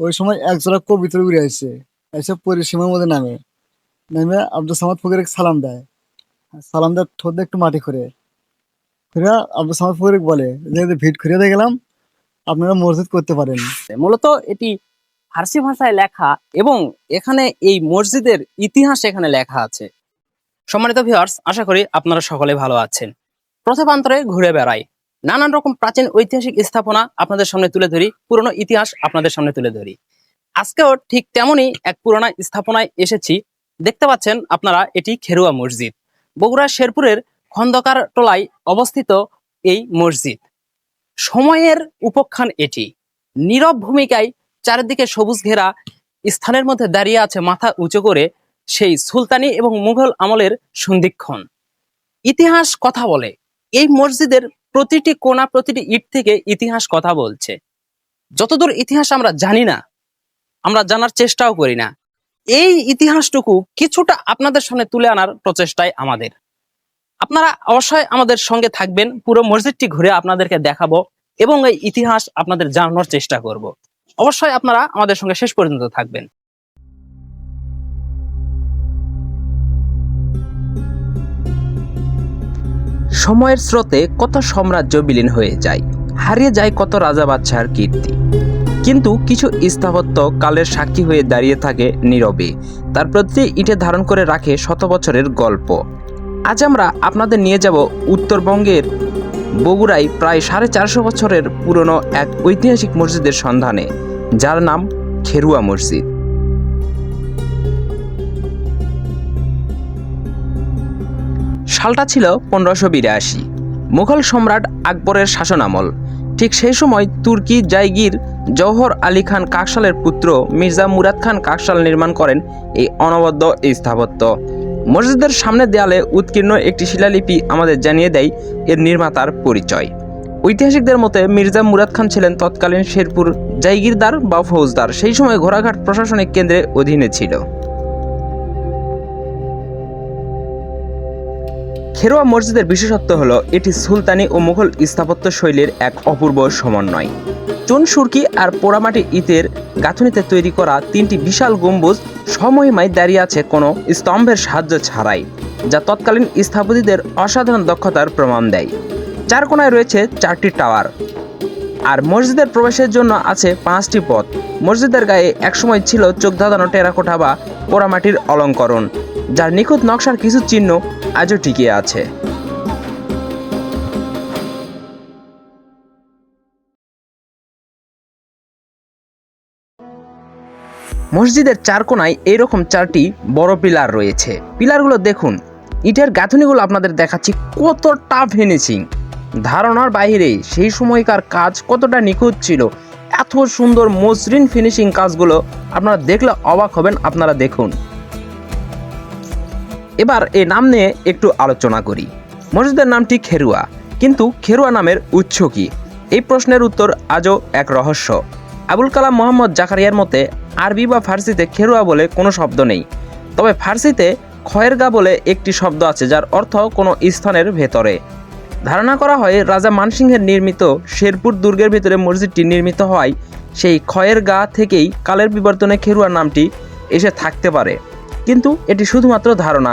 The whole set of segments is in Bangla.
ওই সময় এক জোড়া কবিতর উড়ে আসছে এসে পরিসীমার মধ্যে নামে। নেমে আব্দুল সামাদ ফকির সালাম দেয়। সালাম দেয় ঠোঁট একটু মাটি করে ফিরে আব্দুল সামাদ ফকির বলে, যে ভিড় ঘুরে দিয়ে গেলাম, আপনারা মসজিদ করতে পারেন। মূলত এটি ফার্সি ভাষায় লেখা এবং এখানে এই মসজিদের ইতিহাস এখানে লেখা আছে। সম্মানিত ভিউয়ার্স আশা করি আপনারা সকলে ভালো আছেন। প্রথমান্তরে ঘুরে বেড়াই। নানান রকম প্রাচীন ঐতিহাসিক স্থাপনা আপনাদের সামনে তুলে ধরি, পুরনো ইতিহাস আপনাদের সামনে তুলে ধরি। আজকেও ঠিক তেমনই এক পুরোনো স্থাপনায় এসেছি। দেখতে পাচ্ছেন আপনারা এটি খেরুয়া মসজিদ। বগুড়া শেরপুরের খন্দকার টোলায় অবস্থিত এই মসজিদ। সময়ের উপখ্যান এটি। নীরব ভূমিকায় চারিদিকে সবুজ ঘেরা স্থানের মধ্যে দাঁড়িয়ে আছে মাথা উঁচু করে সেই সুলতানি এবং মুঘল আমলের সন্ধিক্ষণ। ইতিহাস কথা বলে, এই মসজিদের প্রতিটি কোনা, প্রতিটি ইট থেকে ইতিহাস কথা বলছে। যতদূর ইতিহাস আমরা জানি না, আমরা জানার চেষ্টাও করি না। এই ইতিহাসটুকু কিছুটা আপনাদের সামনে তুলে আনার প্রচেষ্টায় আমাদের। আপনারা অবশ্যই আমাদের সঙ্গে থাকবেন, পুরো মসজিদটি ঘুরে আপনাদেরকে দেখাবো এবং এই ইতিহাস আপনাদের জানানোর চেষ্টা করব। অবশ্যই আপনারা আমাদের সঙ্গে শেষ পর্যন্ত থাকবেন। সময়ের স্রোতে কত সাম্রাজ্য বিলীন হয়ে যায়, হারিয়ে যায় কত রাজা বাদশার কীর্তি। কিন্তু কিছু স্থাপত্য কালের সাক্ষী হয়ে দাঁড়িয়ে থাকে নীরবে, তার প্রতি ইটে ধারণ করে রাখে শত বছরের গল্প। আজ আমরা আপনাদের নিয়ে যাব উত্তরবঙ্গের বগুড়ায় প্রায় সাড়ে চারশো বছরের পুরনো এক ঐতিহাসিক মসজিদের সন্ধানে, যার নাম খেরুয়া মসজিদ। সালটা ছিল পনেরোশো বিরাশি। মুঘল সম্রাট আকবরের শাসনামল। ঠিক সেই সময় তুর্কি জাইগির জওহর আলী খান কাকশালের পুত্র মির্জা মুরাদ খান কাকশাল নির্মাণ করেন এই অনবদ্য স্থাপত্য। মসজিদের সামনের দেয়ালে উৎকীর্ণ একটি শিলালিপি আমাদের জানিয়ে দেয় এর নির্মাতার পরিচয়। ঐতিহাসিকদের মতে মির্জা মুরাদ খান ছিলেন তৎকালীন শেরপুর জাইগিরদার বা ফৌজদার। সেই সময় ঘোড়াঘাট প্রশাসনিক কেন্দ্রের অধীনে ছিল। খেরোয়া মসজিদের বিশেষত্ব হল, এটি সুলতানি ও মুঘল স্থাপত্য শৈলীর এক অপূর্ব সমন্বয়। চুন সুরকি আর পোড়ামাটি ইটের গাঁথুনিতে তৈরি করা তিনটি বিশাল গম্বুজ সমহিমায় দাঁড়িয়ে আছে কোনো স্তম্ভের সাহায্য ছাড়াই, যা তৎকালীন স্থাপতিদের অসাধারণ দক্ষতার প্রমাণ দেয়। চার কোনায় রয়েছে চারটি টাওয়ার, আর মসজিদের প্রবেশের জন্য আছে পাঁচটি পথ। মসজিদের গায়ে একসময় ছিল চোখ ধাঁধানো টেরাকোটা বা পোড়ামাটির অলঙ্করণ। যার নিখুঁত নকশার কিছু চিহ্ন আজও টিকে আছে। মসজিদের চার কোনায় এইরকম চারটি বড় পিলার রয়েছে। পিলারগুলো দেখুন, ইটের গাঁথুনিগুলো আপনাদের দেখাচ্ছি কতটা ফিনিশিং ধারণার বাইরে সেই সময়কার কাজ কতটা নিখুঁত ছিল, এত সুন্দর মসৃণ ফিনিশিং কাজগুলো আপনারা দেখলে অবাক হবেন, আপনারা দেখুন। এবার এই নাম নিয়ে একটু আলোচনা করি। মসজিদের নামটি খেরুয়া, কিন্তু খেরুয়া নামের উৎস কি? এই প্রশ্নের উত্তর আজও এক রহস্য। আবুল কালাম মোহাম্মদ জাকারিয়ার মতে, আরবি বা ফার্সিতে খেরুয়া বলে কোনো শব্দ নেই। তবে ফার্সিতে খয়েরগা বলে একটি শব্দ আছে, যার অর্থ কোনো স্থানের ভেতরে। ধারণা করা হয়, রাজা মানসিংহের নির্মিত শেরপুর দুর্গের ভিতরে মসজিদটি নির্মিত হওয়ায় সেই খয়ের গা থেকেই কালের বিবর্তনে খেরুয়া নামটি এসে থাকতে পারে। কিন্তু এটি শুধুমাত্র ধারণা।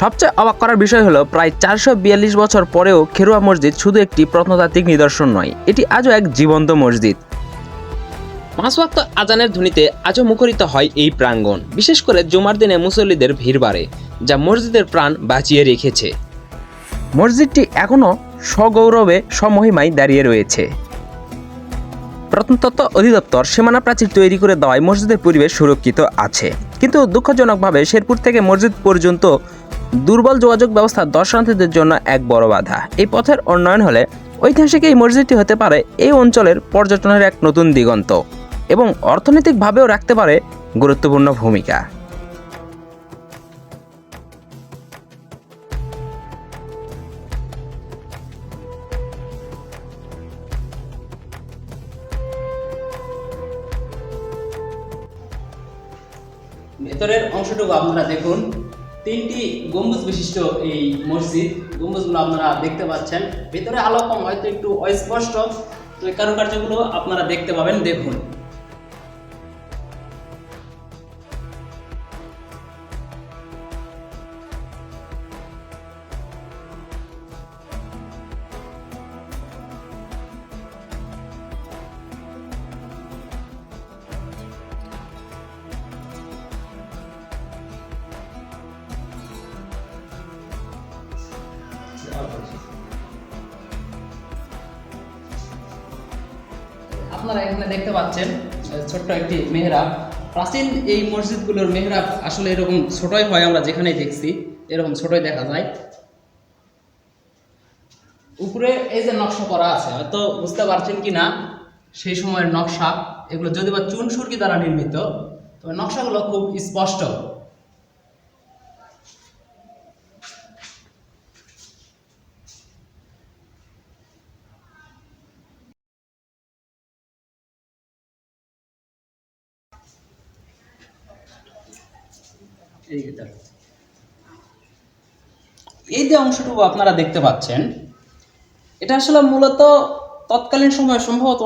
সবচেয়ে অবাক করার বিষয় হলো, প্রায় চারশো বিয়াল্লিশ বছর পরেও খেরুয়া মসজিদ শুধু একটি প্রত্নতাত্ত্বিক নিদর্শন নয়, এটি আজও এক জীবন্ত মসজিদ। পাঁচ ওয়াক্ত আজানের ধ্বনিতে আজও মুখরিত হয় এই প্রাঙ্গণ, বিশেষ করে জুমার দিনে মুসল্লিদের ভিড় বাড়ে, যা মসজিদের প্রাণ বাঁচিয়ে রেখেছে। মসজিদটি এখনও সগৌরবে সমহিমায় দাঁড়িয়ে রয়েছে। প্রত্নতত্ত্ব অধিদপ্তর সীমানা প্রাচীর তৈরি করে দেওয়ায় মসজিদের পরিবেশ সুরক্ষিত আছে। কিন্তু দুঃখজনকভাবে শেরপুর থেকে মসজিদ পর্যন্ত দুর্বল যোগাযোগ ব্যবস্থা দর্শনার্থীদের জন্য এক বড় বাধা। এই পথের উন্নয়ন হলে ঐতিহাসিক এই মসজিদটি হতে পারে এই অঞ্চলের পর্যটনের এক নতুন দিগন্ত এবং অর্থনৈতিকভাবেও রাখতে পারে গুরুত্বপূর্ণ ভূমিকা। ভেতরের অংশটুকু আপনারা দেখুন। তিনটি গম্বুজ বিশিষ্ট এই মসজিদ। গম্বুজগুলো আপনারা দেখতে পাচ্ছেন। ভেতরে আলো কম, হয়তো একটু অস্পষ্ট। তো এই কারুকার্যগুলো আপনারা দেখতে পাবেন। দেখুন। আপনারা এখানে দেখতে পাচ্ছেন ছোট্ট একটি মেহরাব। প্রাচীন এই মসজিদগুলোর মেহরাব আসলে এরকম ছোটই হয়, আমরা যেখানেই দেখছি, এরকম ছোটই দেখা যায়। উপরে এই যে নকশা করা আছে, হয়তো বুঝতে পারছেন কি না সেই সময়ের নকশা। এগুলো যদি বা চুন সুরকি দ্বারা নির্মিত, তবে নকশাগুলো খুব স্পষ্ট। যে এই যে অংশটুকু আপনারা দেখতে পাচ্ছেন, এটা আসলে মূলত তৎকালীন সময় সম্ভবত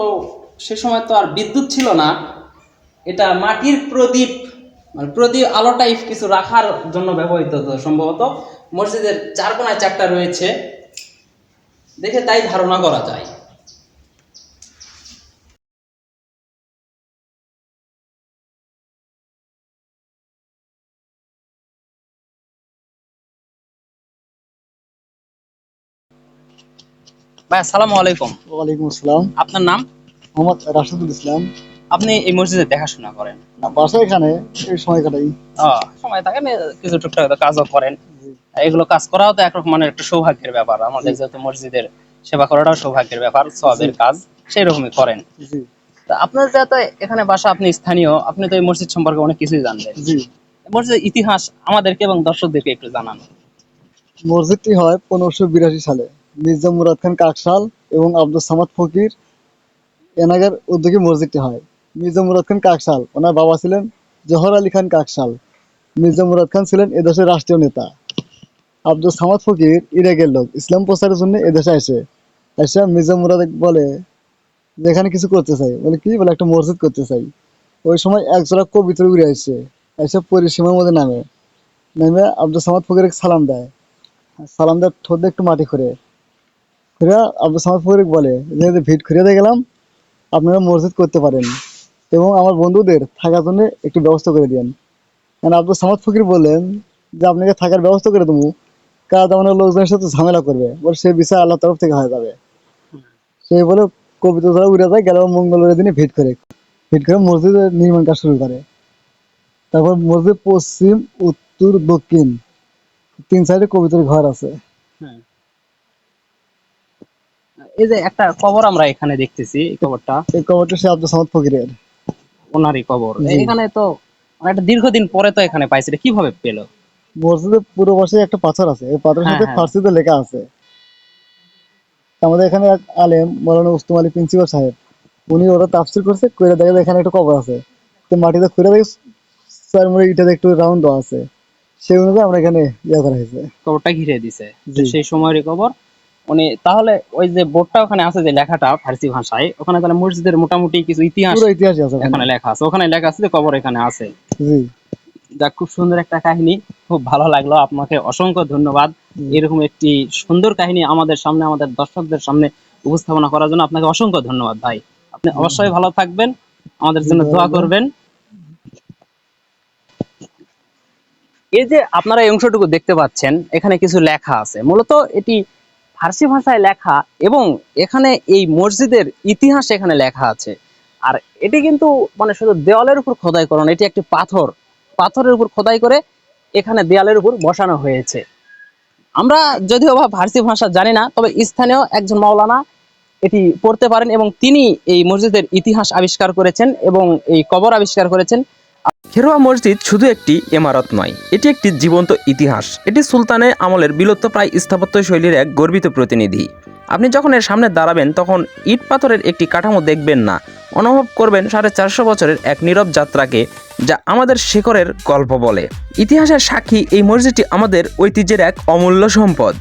সে সময় তো আর বিদ্যুৎ ছিল না, এটা মাটির প্রদীপ মানে প্রদীপ আলো টাইপ কিছু রাখার জন্য ব্যবহৃত হতো সম্ভবত। মসজিদের চার কোনায় চারটা রয়েছে, দেখে তাই ধারণা করা যায়। ভাই আসসালামু আলাইকুম। ওয়ালাইকুম আসসালাম। আপনার নাম? মোহাম্মদ রাশিদুল ইসলাম। আপনি এই মসজিদে দেখাশোনা করেন? না বাসা এখানে এই সময় কাটাই। সময় কিছু টুকটাক কাজও করেন। এগুলো কাজ করাও তো একরকম মানে একটা সৌভাগ্যের ব্যাপার। আমাদের যেহেতু মসজিদের সেবা করাটাও সৌভাগ্যের ব্যাপার সবের কাজ সেই রকমই করেন আপনার যেহেতু এখানে বাসা আপনি স্থানীয় আপনি তো এই মসজিদ সম্পর্কে অনেক কিছুই জানবেন। মসজিদের ইতিহাস আমাদেরকে এবং দর্শকদেরকে একটু জানান। মসজিদটি হয় পনেরোশো বিরাশি সালে। মির্জা মুরাদ খান কাকশাল এবং আব্দুল সামাদ ফকির, এনাগের উদ্যোগে মসজিদটি হয়। মির্জা মুরাদ খান কাকশাল ওনার বাবা ছিলেন জহর আলী খান কাকশাল মির্জা মুরাদ খান ছিলেন এদেশের রাষ্ট্রীয় নেতা। আব্দুল সামাদ ফকির ইরাকের লোক, ইসলাম প্রচারের জন্য এদেশে আসে। এসে মির্জা মুরাদ বলে, যেখানে কিছু করতে চাই। বলে, কি? বলে, একটা মসজিদ করতে চাই। ওই সময় একজোড়া কবিতর উড়ে আসছে এসে পরিসীমার মধ্যে নামে। নেমে আব্দুল সামাদ ফকির সালাম দেয়। সালাম দেওয়ার ঠোঁট একটু মাটি করে ফকির বলে, যে ভিট খুঁড়ে দিয়ে গেলাম, আপনারা মসজিদ করতে পারেন এবং আমার বন্ধুদের থাকার জন্য একটু ব্যবস্থা করে দিন মানে আব্দুল সামাদ ফকির বললেন, যে আপনাকে থাকার ব্যবস্থা করে দেবো কাজ আমাদের লোকজনের সাথে ঝামেলা করবে সে বিষয় আল্লাহ তরফ থেকে হয়ে যাবে। সেই বলে, কবিতা ধরা উড়ে যায় গেল মঙ্গলবারের দিনে ভিট করে ভিট করে মসজিদের নির্মাণ কাজ শুরু করে। তারপর মসজিদ পশ্চিম, উত্তর, দক্ষিণ, তিন সাইডে কবিতার ঘর আছে। এই যে একটা কবর আমরা এখানে দেখতেছি এই কবরটা। এই কবরটা সে আব্দুল সামাদ ফকিরের। ওনারই কবর। এখানে তো মানে একটা দীর্ঘদিন পরে তো এখানে পাইছে কীভাবে পেল? মসজিদের পুরো পাশে একটা পাথর আছে এই পাথরের হ্যাঁ, সাথে হ্যাঁ। ফার্সিতে লেখা আছে। আমাদের এখানে এক আলেম মৌলানা উস্তম আলী প্রিন্সিপাল সাহেব উনি ওরা তাফসির করছে কইরা দেখে এখানে একটা কবর আছে। তো মাটিতে খুঁড়ে দেখে মুড়ে ইটাতে একটু রাউন্ড দেওয়া আছে। সেই অনুযায়ী আমরা এখানে ইয়ে করা হয়েছে। কবরটা ঘিরে দিছে। সেই সময়েরই কবর। উনি তাহলে ওই যে বোর্ডটা ওখানে আছে যে লেখাটা ফার্সি ভাষায় ওখানে তাহলে মসজিদের মোটামুটি কিছু ইতিহাস পুরো ইতিহাসই আছে ওখানে। লেখা আছে। ওখানে লেখা আছে যে কবর এখানে আছে। জি। যাক খুব সুন্দর একটা কাহিনী। খুব ভালো লাগল। আপনাকে অসংখ্য ধন্যবাদ। এরকম একটি সুন্দর কাহিনী আমাদের সামনে আমাদের দর্শকদের সামনে উপস্থাপনা করার জন্য আপনাকে অসংখ্য ধন্যবাদ ভাই। আপনি অবশ্যই ভালো থাকবেন। আমাদের জন্য দোয়া করবেন। এই যে আপনারা এই অংশটুকু দেখতে পাচ্ছেন এখানে কিছু লেখা আছে। মূলত এটি ফার্সি ভাষায় লেখা এবং এখানে এই মসজিদের ইতিহাস এখানে লেখা আছে। আর এটি কিন্তু মানে শুধু দেওয়ালের উপর খোদাই করুন এটি একটি পাথর। পাথরের উপর খোদাই করে এখানে দেয়ালের উপর বসানো হয়েছে। আমরা যদিও বা ফার্সি ভাষা জানি না, তবে স্থানীয় একজন মাওলানা এটি পড়তে পারেন এবং তিনি এই মসজিদের ইতিহাস আবিষ্কার করেছেন এবং এই কবর আবিষ্কার করেছেন। খেরোয়া মসজিদ শুধু একটি ইমারত নয়, এটি একটি জীবন্ত ইতিহাস। এটি সুলতানের আমলের বিলুপ্তপ্রায় স্থাপত্য শৈলীর এক গর্বিত প্রতিনিধি। আপনি যখন এর সামনে দাঁড়াবেন, তখন ইট পাথরের একটি কাঠামো দেখবেন না। অনুভব করবেন সাড়ে চারশো বছরের এক নীরব যাত্রাকে, যা আমাদের শেখরের গল্প বলে। ইতিহাসের সাক্ষী এই মসজিদটি আমাদের ঐতিহ্যের এক অমূল্য সম্পদ।